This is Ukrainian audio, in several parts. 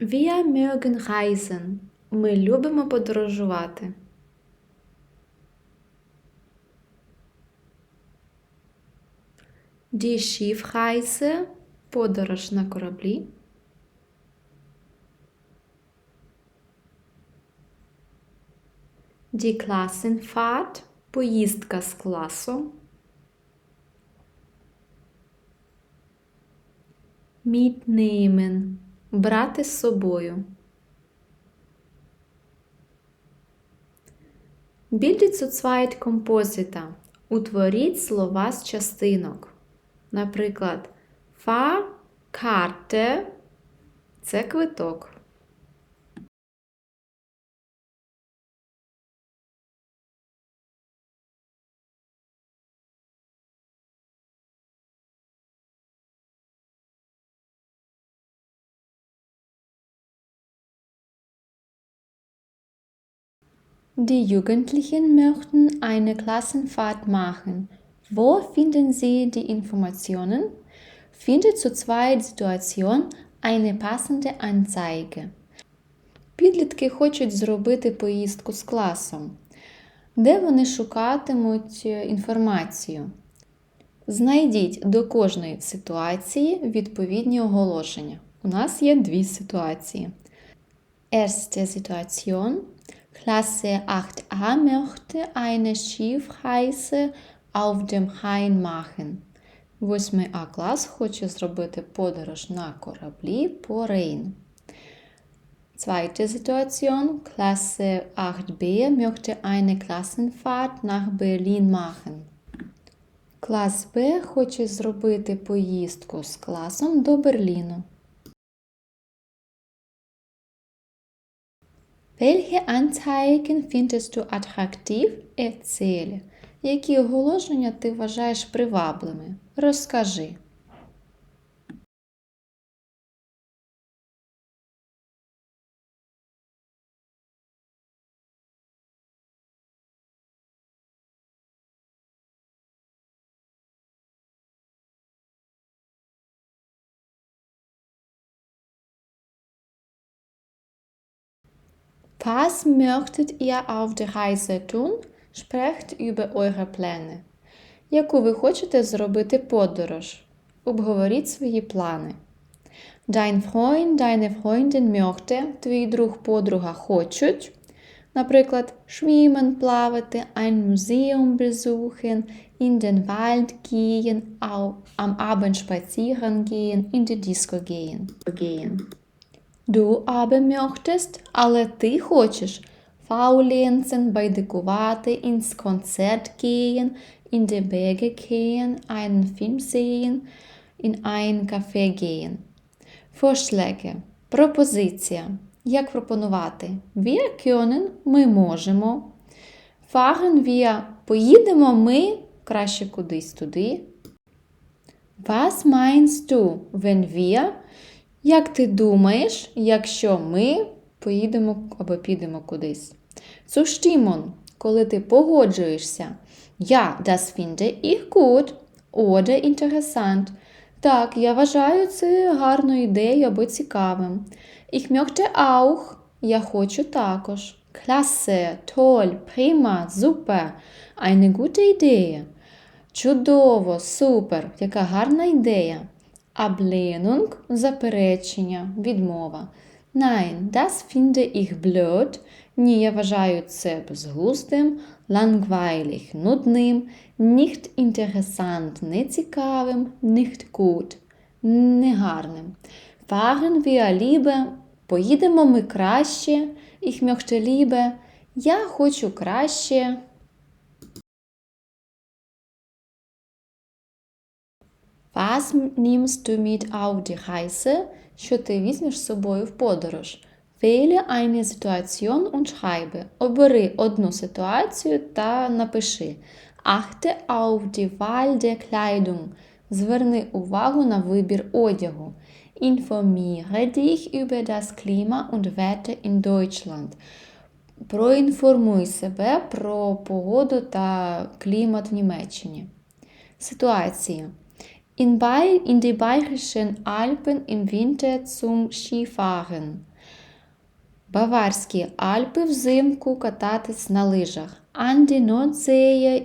Wir mögen reisen. Ми любимо подорожувати. Die Schiffreise – подорож на кораблі. Die Klassenfahrt – поїздка з класом. Mitnehmen – брати з собою. Bildet zu композита. Утворіть слова з частинок. Наприклад, фа карте – це квиток. Die Jugendlichen möchten eine Klassenfahrt machen. Wo finden Sie die Informationen? Finde zur zweiten Situation eine passende Anzeige. Підлітки хочуть зробити поїздку з класом. Де вони шукатимуть е, інформацію? Знайдіть до кожної ситуації відповідні оголошення. У нас є дві ситуації. Erste Situation. Klasse 8a möchte eine Schiffreise auf dem Rhein machen. 8а клас хоче зробити подорож на кораблі по Рейн. Zweite Situation. Klasse 8b möchte eine Klassenfahrt nach Berlin machen. Клас Б хоче зробити поїздку з класом до Берліну. Welche Anzeigen findest du attraktiv? Erzähle. Які оголошення ти вважаєш привабливими? Розкажи. Was möchtet ihr auf der Reise tun? Sprecht über eure Pläne. Яку ви хочете зробити подорож? Обговоріть свої плани. Dein Freund, deine Freundin möchte, твій друг, подруга хочуть. Наприклад, schwimmen, плавати, ein Museum besuchen, in den Wald gehen, au- am Abend spazieren gehen, in die Disco gehen. gehen. Du aber möchtest, але ти хочеш faulenzen, байдикувати, ins Konzert gehen, in die Berge gehen, einen Film sehen, in ein Café gehen. Vorschläge. Пропозиція. Як пропонувати? Wir können – ми можемо. Fahren wir – поїдемо ми краще кудись туди. Was meinst du, wenn wir? Як ти думаєш, якщо ми поїдемо або підемо кудись? Zustimmen, коли ти погоджуєшся. Ja, das finde ich gut. Oder interessant. Так, я вважаю це гарною ідеєю або цікавим. Ich möchte auch. Я хочу також. Klasse, toll, prima, super. Eine gute Idee. Чудово, супер, яка гарна ідея. Ablehnung – заперечення, відмова. Nein, das finde ich blöd. Ні, я вважаю це безглуздим, langweilig – нудним, nicht interessant – нецікавим, nicht gut – негарним. Fahren wir lieber – поїдемо ми краще, ich möchte lieber – я хочу краще. Was nimmst du mit auf die Reise? Що ти візьмеш з собою в подорож? Wähle eine Situation und schreibe. Обери одну ситуацію та напиши. Achte auf die Wahl der Kleidung. Зверни увагу на вибір одягу. Informiere dich über das Klima und Wetter in Deutschland. Проінформуй себе про погоду та клімат в Німеччині. Ситуації. In, Bay in die Bayerischen Alpen im Winter zum Skifahren. Баварські Альпи взимку кататись на лижах. An die Nordsee.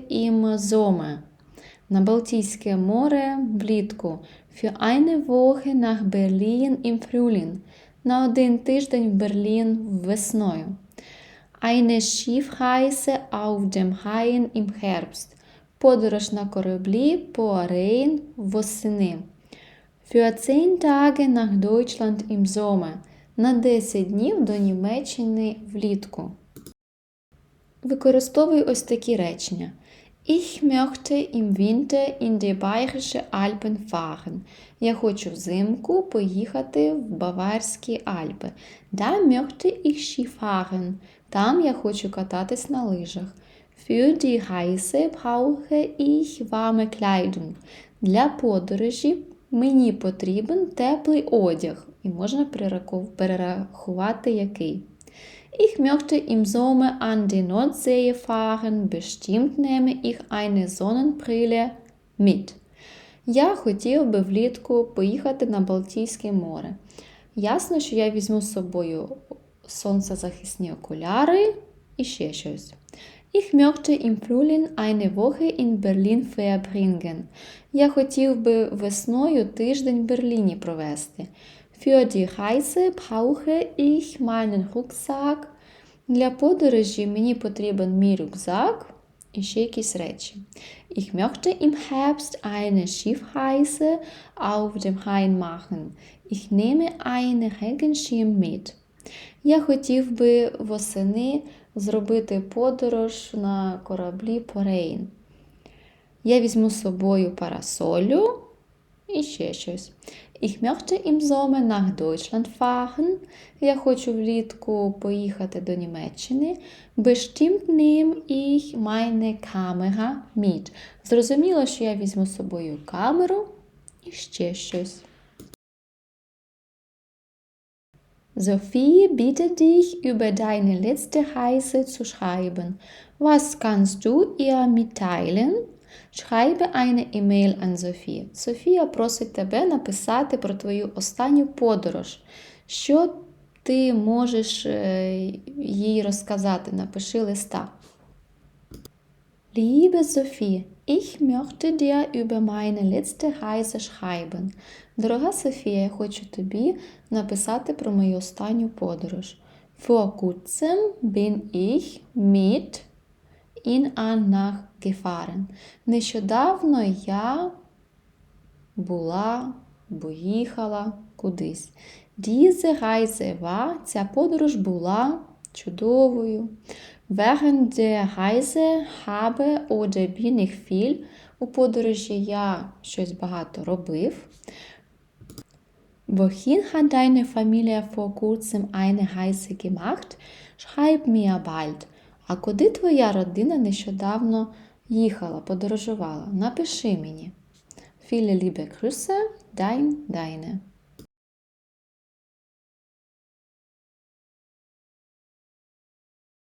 На Балтійське море влітку. Für eine Woche nach Berlin im Frühling. На один тиждень в Берлін весною. Eine Schiffreise auf dem Rhein im Herbst. Подорож на кораблі по Рейн восени. Für 10 Tage nach Deutschland im Sommer. На 10 днів до Німеччини влітку. Використовуй ось такі речення. Ich möchte im Winter in die Bayerische Alpen fahren. Я хочу взимку поїхати в Баварські Альпи. Da möchte ich Ski fahren. Там я хочу кататись на лижах. Für die Reise brauche ich warme Kleidung. Для подорожі мені потрібен теплий одяг. І можна перерахувати який. Ich möchte im Sommer an die Nordsee fahren, bestimmt nehme ich eine Sonnenbrille mit. Я хотів би влітку поїхати на Балтійське море. Ясно, що я візьму з собою сонцезахисні окуляри і ще щось. Ich möchte im Frühling eine Woche in Berlin verbringen. Я хотів би весною тиждень в Берліні провести. Für die Reise brauche ich meinen Rucksack. Для подорожі мені потрібен мій рюкзак і ще якісь речі. Ich möchte im Herbst eine Schiffreise auf dem Rhein machen. Ich nehme einen Regenschirm mit. Я хотів би восени зробити подорож на кораблі по Рейн. Я візьму з собою парасолю і ще щось. Ich möchte im Sommer nach Deutschland fahren. Я хочу влітку поїхати до Німеччини. Bestimmt nehme ich meine Kamera mit. Зрозуміло, що я візьму з собою камеру і ще щось. Sophie bittet dich, über deine letzte Reise zu schreiben. Was kannst du ihr mitteilen? Schreibe eine E-Mail an Софію. Софія просить тебе написати про твою останню подорож. Що ти можеш е, їй розказати? Напиши листа. Liebe Sophie, ich möchte dir über meine letzte Reise schreiben. Дорога Софія, я хочу тобі написати про мою останню подорож. Vor kurzem bin ich mit in Annach gefahren. Нещодавно я була, бо їхала кудись. Diese Reise war, ця подорож була чудовою. Während der Reise habe oder bin ich viel. У подорожі я щось багато робив. Wohin hat deine Familie vor kurzem eine Reise gemacht? Schreib mir bald. А куди твоя родина нещодавно їхала, подорожувала? Напиши мені. Viele liebe Grüße, dein, deine.